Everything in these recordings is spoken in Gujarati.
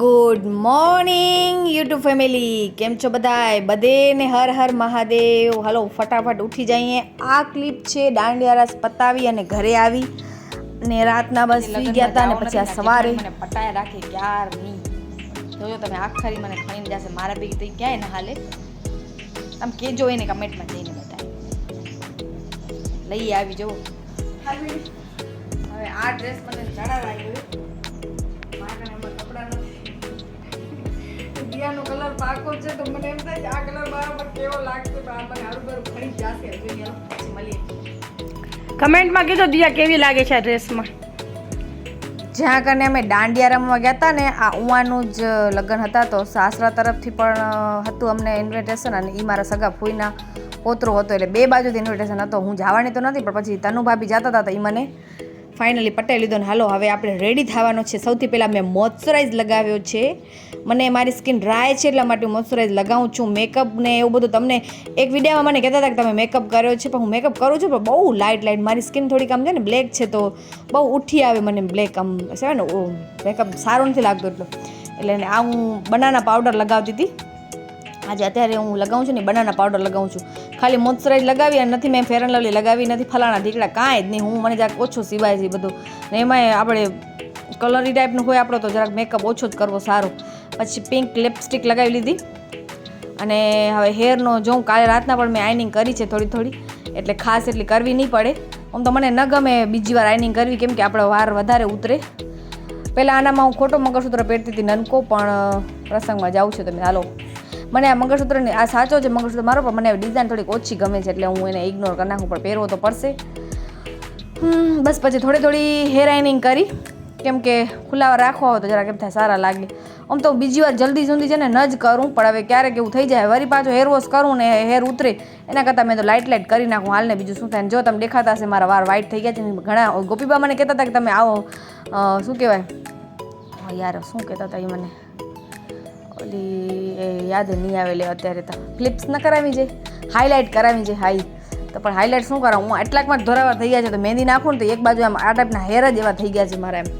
Good morning YouTube family. કેમ છો બધાય? બધેને હર હર મહાદેવ. હલો ફટાફટ ઉઠી જઈએ. આ ક્લિપ છે દાંડિયા રાસ પતાવી અને ઘરે આવી. ને રાતના બસ સુઈ ગયા હતા ને પછી આ સવારે. મને પટાયા રાખે ક્યારની જોજો તમે આખરી મને ખણીને જશે. મારા ભેગી થઈ ક્યાંય ના હાલે. આમ કેજો એને કમેન્ટમાં જઈને બતાય લઈ આવી જો હવે આ ડ્રેસ મને ચડા લાગ્યો નથી કલર પાકો છે તો મને એમ થાય કે આ કલર બરાબર કેવો લાગશે મને હારું બરું ફરી જશે પછી મળીએ. કમેન્ટમાં કીધો દિયા કેવી લાગે છે આ ડ્રેસમાં? જ્યાં કને અમે દાંડિયા રમવા ગયા હતા ને આ ઉવાનું જ લગ્ન હતા તો સાસરા તરફથી પણ હતું અમને ઇન્વિટેશન અને એ મારા સગા ફૂઈના પોતરો હતો એટલે બે બાજુથી ઇન્વિટેશન હતો. હું જવાની તો નથી પણ પછી તનુ ભાભી જતા હતા તો એ મને ફાઇનલી પટાવી લીધો ને, હાલો, હવે આપણે રેડી થવાનો છે. સૌથી પહેલાં મેં મોઇશ્ચરાઇઝ લગાવ્યો છે. મને મારી સ્કિન ડ્રાય છે એટલા માટે હું મોઇશ્ચરાઇઝ લગાવું છું. મેકઅપ ને એવું બધું તમને એક વિડીયોમાં મને કહેતા હતા કે તમે મેકઅપ કર્યો છે, પણ હું મેકઅપ કરું છું, પણ બહુ લાઇટ લાઇટ મારી સ્કિન થોડીક આમ છે ને બ્લેક છે તો બહુ ઉઠી આવે મને બ્લેક આમ છે ને મેકઅપ સારું નથી લાગતું એટલો. એટલે આ હું બનાના પાવડર લગાવતી હતી. આજે અત્યારે હું લગાવું છું ને બનાના પાવડર લગાવું છું. ખાલી મોઇશ્ચરાઇઝ લગાવી અને નથી મેં ફેર લવલી લગાવી, નથી ફલાણા ઢીકડા કાંઈ જ નહીં. હું મને જરાક ઓછો સિવાય છે બધું. ને એમાંય આપણે કલરી ટાઈપનું હોય આપણો તો જરાક મેકઅપ ઓછો જ કરવો સારો. પછી પિંક લિપસ્ટિક લગાવી લીધી. અને હવે હેરનો જોઉં કાલે રાતના પણ મેં આઇનિંગ કરી છે થોડી થોડી, એટલે ખાસ એટલી કરવી નહીં પડે. આમ તો મને ન ગમે બીજી વાર આઇનિંગ કરવી, કેમ કે આપણો વાર વધારે ઉતરે. પહેલાં આનામાં હું ખોટો મંગળસૂત્ર પહેરતી હતી નનકો, પણ પ્રસંગમાં જાઉં છું તમે. હાલો. મને આ મંગળસૂત્રની આ સાચો છે મંગળસૂત્ર મારો, પણ મને ડિઝાઇન થોડીક ઓછી ગમે છે, એટલે હું એને ઇગ્નોર કરી નાખું, પણ પહેરવો તો પડશે. બસ પછી થોડી થોડી હેર આઇનિંગ કરી. કેમ કે ખુલ્લાવા રાખવા હોય તો જરાક એમ થાય સારા લાગે. આમ તો બીજી વાર જલ્દી જલ્દી છે ને ન જ કરું, પણ હવે ક્યારેક એવું થઈ જાય વરી પાછો હેર વોશ કરું ને હેર ઉતરે, એના કરતાં મેં તો લાઇટ લાઇટ કરી નાખું હાલને. બીજું શું થાય જો તમે દેખાતા હશે મારા વાર વ્હાઈટ થઈ ગયા છે ઘણા ગોપીબા મને કહેતા હતા કે તમે આવો શું કહેવાય? યાર, શું કહેતા હતા એ મને? ઓલી એ યાદ નહીં આવે લે અત્યારે તો. ક્લિપ્સ ન કરાવી છે હાઇલાઇટ કરાવી છે હાઈ. તો પણ હાઇલાઇટ શું કરાવું? હું આટલાકમાં જ ધોરાવાર થઈ ગયા છે, તો મહેંદી નાખું ને તો એક બાજુ આમ આ ટાઈપના હેર જ એવા થઈ ગયા છે મારા એમ.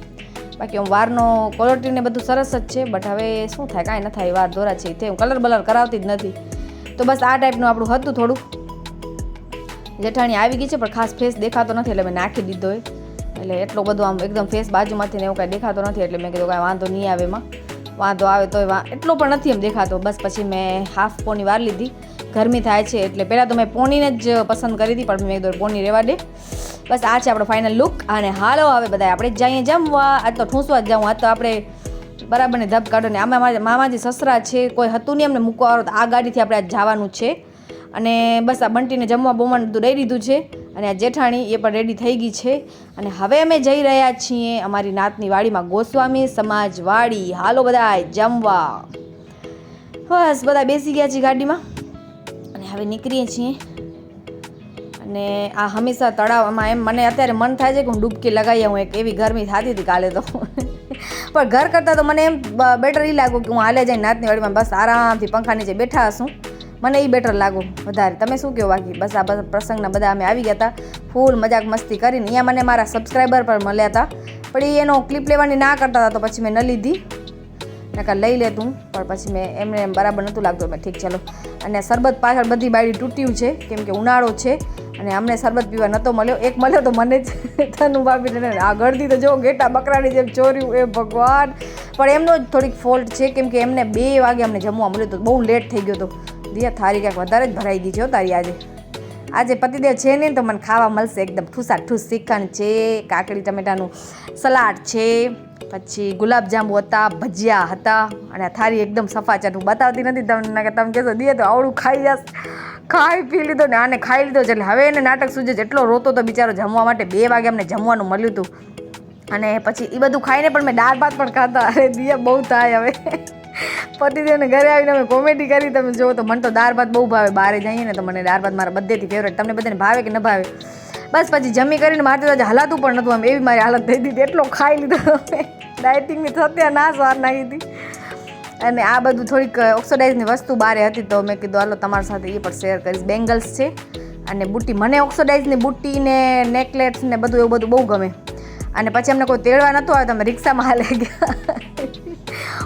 બાકી હું વારનો ક્વોલિટી ને બધું સરસ જ છે બટ હવે શું થાય? કાંઈ ન થાય વાર ધોરા છે, તે હું કલર બલર કરાવતી જ નથી. તો બસ આ ટાઈપનું આપણું હતું થોડુંક જેઠાણી આવી ગઈ છે, પણ ખાસ ફેસ દેખાતો નથી, એટલે મેં નાખી દીધો એટલે એટલો બધો આમ એકદમ ફેસ બાજુમાંથી ને એવું કાંઈ દેખાતો નથી, એટલે મેં કીધું કાંઈ વાંધો નહીં આવે એમાં. વાંધો આવે વા એટલો પણ નથી એમ દેખાતો. બસ પછી મેં હાફ પોની વાર લીધી. ગરમી થાય છે એટલે પહેલાં તો મેં પોનીને જ પસંદ કરી હતી, પણ મેં એકદમ પોની રહેવા દે. બસ આ છે આપણો ફાઇનલ લુક અને હાલો હવે બધા આપણે જઈએ જમવા. આજ તો ઠૂંસવા જ જાઉં. આજ તો આપણે બરાબરને ધબ કાઢો ને. આમાં મારા મામાજી સસરા છે, કોઈ હતું નહીં એમને મૂકવા તો આ ગાડીથી આપણે આજ જવાનું છે. અને બસ આ બંટીને જમવા બમવાનું બધું દઈ દીધું છે. અને આ જેઠાણી એ પણ રેડી થઈ ગઈ છે. અને હવે અમે જઈ રહ્યા છીએ અમારી નાતની વાડીમાં. ગોસ્વામી સમાજ વાડી હાલો બધા જમવા. બસ, બધા બેસી ગયા છીએ ગાડીમાં. અને હવે નીકળીએ છીએ. અને આ હંમેશા તળાવમાં એમ મને અત્યારે મન થાય છે કે હું ડૂબકી લગાવી હું એક એવી ગરમી થતી હતી કાલે તો. પણ ઘર કરતાં તો મને એમ બેટર એ લાગ્યું કે હું હાલે જઈને નાતની વાડીમાં બસ આરામથી પંખા નીચે બેઠા હશું. મને એ બેટર લાગુ વધારે. તમે શું કહો બાકી? બસ આ બધા પ્રસંગના બધા અમે આવી ગયા હતા. ફૂલ મજાક મસ્તી કરીને. અહીંયા મને મારા સબસ્ક્રાઈબર પણ મળ્યા હતા. પણ એ એનો ક્લિપ લેવાની ના કરતા હતા તો પછી મેં ન લીધી. નકા લઈ લેતું પણ પછી મેં એમને એમ બરાબર નહોતું લાગતું. મેં ઠીક, ચાલો. અને શરબત પાછળ બધી બાયડી તૂટ્યું છે, કેમ કે ઉનાળો છે. અને અમને શરબત પીવા નહોતો મળ્યો. એક મળ્યો તો મને જ તનુ ભાભીને ગળદી તો જો ગેટા બકરાની જેમ ચોર્યું. એ ભગવાન. પણ એમનો જ થોડીક ફોલ્ટ છે, કેમ કે એમને બે વાગે અમને જમવા મળ્યું હતું. બહુ લેટ થઈ ગયો હતો. દિયા, થારી ક્યાંક વધારે જ ભરાઈ ગઈ છે તારી આજે. આજે પતિદેવ છે ને તો મને ખાવા મળશે એકદમ ઠૂસા ઠૂસ શ્રીખંડ છે, કાકડી ટમેટાનું સલાડ છે, પછી ગુલાબજાંબુ હતા, ભજીયા હતા, અને થારી એકદમ સફાચટ હું બતાવતી નથી તમને કે તમે કહેશો દીએ તો આવડું ખાઈ જશ ખાઈ પી લીધો ને આને ખાઈ લીધો છે. એટલે હવે એને નાટક સૂજે એટલો રોતો તો બિચારો જમવા માટે બે વાગે અમને જમવાનું મળ્યું હતું. અને પછી એ બધું ખાઈને પણ મેં દાળ ભાત પણ ખાતા અરે દિયા, બહુ થાય હવે. પતિદેવને ઘરે આવીને અમે કોમેડી કરી, તમે જુઓ તો મને તો દાળ ભાત બહુ ભાવે. બહાર જઈએ ને તો મને દાળ ભાત મારા બધેથી ફેવરેટ તમને બધાને ભાવે કે ન ભાવે? બસ પછી જમી કરીને મારે તો હલાતું પણ નહોતું આમ એવી મારી હાલત થઈ હતી. એટલો ખાઈ લીધો ડાયટિંગની થતી ના સાર નાખી હતી. અને આ બધું થોડીક ઓક્સોડાઇઝની વસ્તુ બારે હતી તો મેં કીધું, હાલો, તમારી સાથે એ પણ શેર કરીશ. બેંગલ્સ છે અને બુટ્ટી. મને ઓક્સોડાઇઝની બુટ્ટી ને નેકલેટ્સ ને બધું એવું બધું બહુ ગમે. અને પછી અમને કોઈ તેડવા નહોતું આવે તો અમે રિક્ષામાં હાલે ગયા.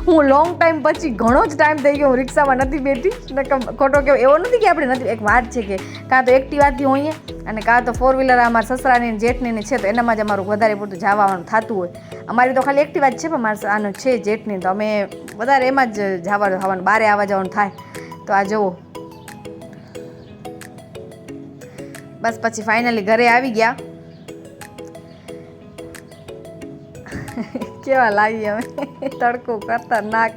હું લોંગ ટાઈમ પછી ઘણો જ ટાઈમ થઈ ગયો, હું રિક્ષામાં નથી બેઠી. ખોટો કેવો, એવો નથી કે આપણે નથી, એક વાત છે કે કાં તો એક્ટિવાથી હોઈએ અને કાં તો ફોર વ્હીલર અમારા સસરાની જેઠની છે તો એનામાં જ અમારું વધારે પૂરતું જવાનું થતું હોય. અમારી તો ખાલી એક્ટિવા જ છે પણ મારા આનો છે જેઠની, તો અમે વધારે એમાં જ જવાનું થવાનું બારે આવવા જવાનું થાય. તો આ જુઓ. બસ પછી ફાઇનલી ઘરે આવી ગયા. કેવા લાગી અમે? તડકો ખતરનાક નાક.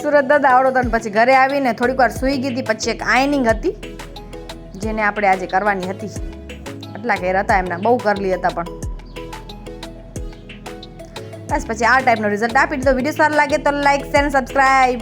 સુરત દાદા આવડો તો પછી ઘરે આવીને થોડીક વાર સૂઈ ગઈ પછી એક આઈનિંગ હતી, જેને આપણે આજે કરવાની હતી. એટલા ઘેર હતા એમના, બહુ કરલી હતા પણ. બસ પછી આ ટાઈપનો રિઝલ્ટ આપી દીધો. વીડિયો સારો લાગે તો લાઈક શેર સબસ્ક્રાઈબ